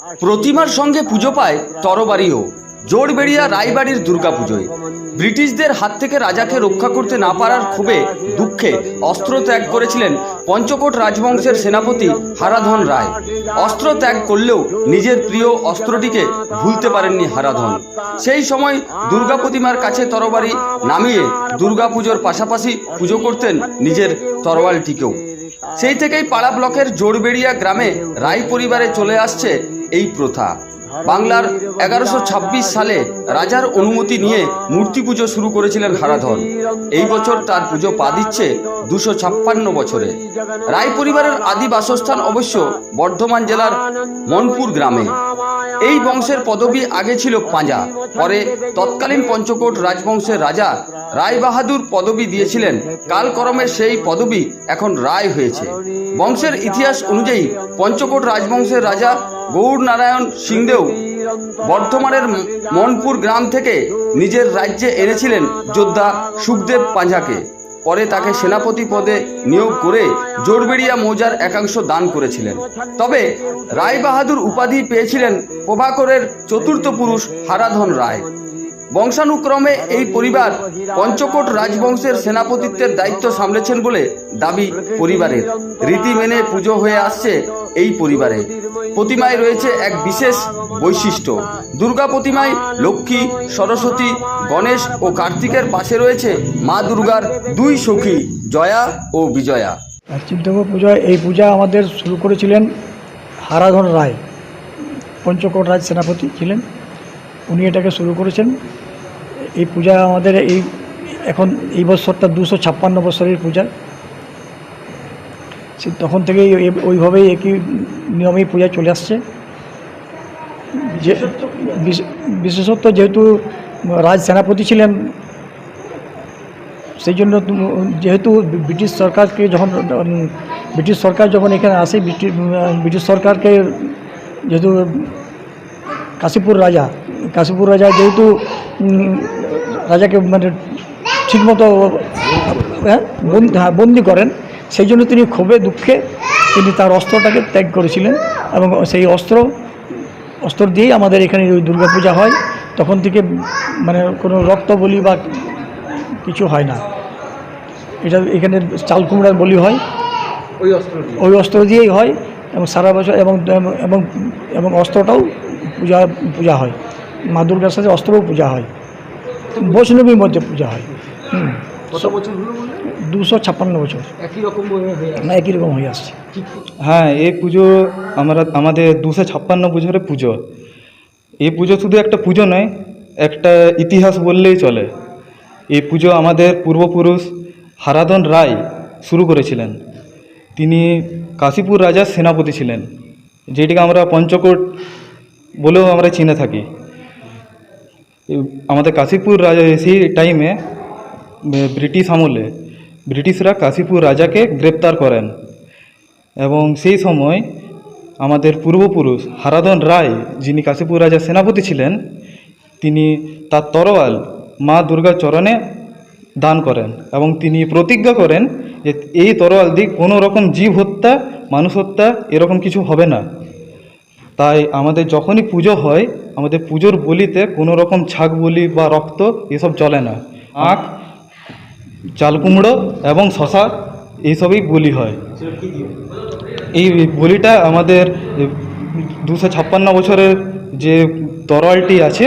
প্রতিমার সঙ্গে পুজো পায় তরবারিও। জোরবেড়িয়া রায়বাড়ির দুর্গাপুজোয়। ব্রিটিশদের হাত থেকে রাজাকে রক্ষা করতে না পারার ক্ষোভে, দুঃখে অস্ত্র ত্যাগ করেছিলেন পঞ্চকোট রাজবংশের সেনাপতি হারাধন রায়। অস্ত্র ত্যাগ করলেও নিজের প্রিয় অস্ত্রটিকে ভুলতে পারেননি হারাধন। সেই সময় দুর্গা প্রতিমার কাছে তরবারি নামিয়ে দুর্গাপুজোর পাশাপাশি পুজো করতেন নিজের তরোয়ালটিকেও। সেই থেকেই পাড়া ব্লকের জোরবেড়িয়া গ্রামে রায় পরিবারে চলে আসছে এই প্রথা। বাংলার এগারোশো সালে রাজার অনুমতি নিয়ে মূর্তি পুজো শুরু করেছিলেন হারাধন। এই বছর তার পুজো পা দিচ্ছে দুশো ছাপ্পান্ন বছরে। রায় পরিবারের আদি বাসস্থান অবশ্য বর্ধমান জেলার মনপুর গ্রামে। এই বংশের পদবি আগে ছিল পাঁজা। পরে তৎকালীন পঞ্চকোট রাজবংশের রাজা রায় বাহাদুর পদবি দিয়েছিলেন। কালক্রমে সেই পদবি এখন রায় হয়েছে। বংশের ইতিহাস অনুযায়ী পঞ্চকোট রাজবংশের রাজা গৌর নারায়ণ সিংদেও বর্ধমানের মনপুর গ্রাম থেকে নিজের রাজ্যে এনেছিলেন যোদ্ধা সুখদেব পাঁজাকে পরে তাকে সেনাপতি পদে নিয়োগ করে জোরবেড়িয়া মৌজার একাংশ দান করেছিলেন। তবে রায় বাহাদুর উপাধি পেয়েছিলেন প্রভাকরের চতুর্থ পুরুষ হারাধন রায়। বংশানুক্রমে এই পরিবার পঞ্চকোট রাজবংশের সেনাপতিত্বের দায়িত্ব সামলেছেন বলে দাবি পরিবারের। রীতি মেনে পুজো হয়ে আসছে এই পরিবারে। প্রতিমায় রয়েছে এক বিশেষ বৈশিষ্ট্য। দুর্গা প্রতিমায় লক্ষ্মী, সরস্বতী, গণেশ ও কার্তিকের পাশে রয়েছে মা দুর্গার দুই সখী, জয়া ও বিজয়া। চিত্তঙ্গ পূজা এই পূজা আমাদের শুরু করেছিলেন হারাধন রায়, পঞ্চকোট রাজ সেনাপতি ছিলেন। উনি এটাকে শুরু করেছেন। এই পূজা আমাদের এই, এখন এই বছরটা দুশো ছাপ্পান্ন বছরের পূজা। সে তখন থেকেই ওইভাবেই একই নিয়মেই পূজা চলে আসছে। যে, বিশ- বিশেষত যেহেতু রাজ সেনাপতি ছিলেন, সেই জন্য যেহেতু ব্রিটিশ সরকারকে যখন, ব্রিটিশ সরকার যখন এখানে আসে ব্রিটিশ সরকারকে যেহেতু কাশীপুর রাজা কাশীপুর রাজা যেহেতু রাজাকে মানে ঠিকমতো হ্যাঁ, বন্দি হ্যাঁ বন্দি করেন সেই জন্য তিনি ক্ষোভে দুঃখে তিনি তার অস্ত্রটাকে ত্যাগ করেছিলেন এবং সেই অস্ত্র অস্ত্র দিয়েই আমাদের এখানে ওই দুর্গাপূজা হয়। তখন থেকে মানে কোনো রক্ত বলি বা কিছু হয় না। এটা এখানে চাল কুমড়ার বলি হয়। ওই অস্ত্র ওই অস্ত্র দিয়েই হয় এবং সারা বছর এবং এবং এবং অস্ত্রটাও পূজা পূজা হয়। মা দুর্গার সাথে অস্ত্রও পূজা হয়। বৈষ্ণবীর মধ্যে পূজা হয়। হুম? দুশো ছাপ্পান্ন বছর। একই রকম না একই রকম হয়ে আসছে। হ্যাঁ এই পুজো আমরা আমাদের দুশো ছাপ্পান্ন বছরের পুজো। এই পুজো শুধু একটা পুজো নয় একটা ইতিহাস বললেই চলে। এই পুজো আমাদের পূর্বপুরুষ হারাধন রায় শুরু করেছিলেন। তিনি কাশীপুর রাজার সেনাপতি ছিলেন যেটিকে আমরা পঞ্চকোট বলেও আমরা চিনে থাকি। আমাদের কাশীপুর রাজা সেই টাইমে ব্রিটিশ আমলে, ব্রিটিশরা কাশীপুর রাজাকে গ্রেপ্তার করেন। এবং সেই সময় আমাদের পূর্বপুরুষ হারাধন রায়, যিনি কাশীপুর রাজার সেনাপতি ছিলেন, তিনি তার তরোয়াল মা দুর্গার চরণে দান করেন এবং তিনি প্রতিজ্ঞা করেন যে, এই তরোয়াল দিয়ে কোনো রকম জীব হত্যা মানুষ হত্যা এরকম কিছু হবে না। তাই আমাদের যখনই পুজো হয়, আমাদের পুজোর বলিতে কোনো রকম ছাগ বলি বা রক্ত এসব চলে না। আখ, চাল কুমড়ো এবং শশা এইসবই বলি হয়। এই বলিটা আমাদের দুশো ছাপ্পান্ন বছরের যে তরলটি আছে,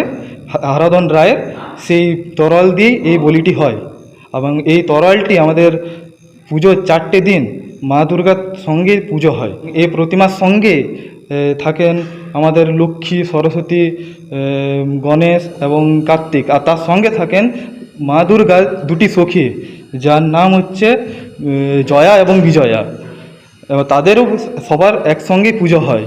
হারাধন রায়ের, সেই তরল দিয়েই এই বলিটি হয়। এবং এই তরলটি আমাদের পুজোর চারটে দিন মা দুর্গার সঙ্গে পুজো হয়। এই প্রতিমার সঙ্গে থাকেন আমাদের লক্ষ্মী, সরস্বতী গণেশ এবং কার্তিক। আর তার সঙ্গে থাকেন মা দুর্গার দুটি সখী, যার নাম হচ্ছে জয়া এবং বিজয়া। তাদেরও সবার একসঙ্গেই পুজো হয়।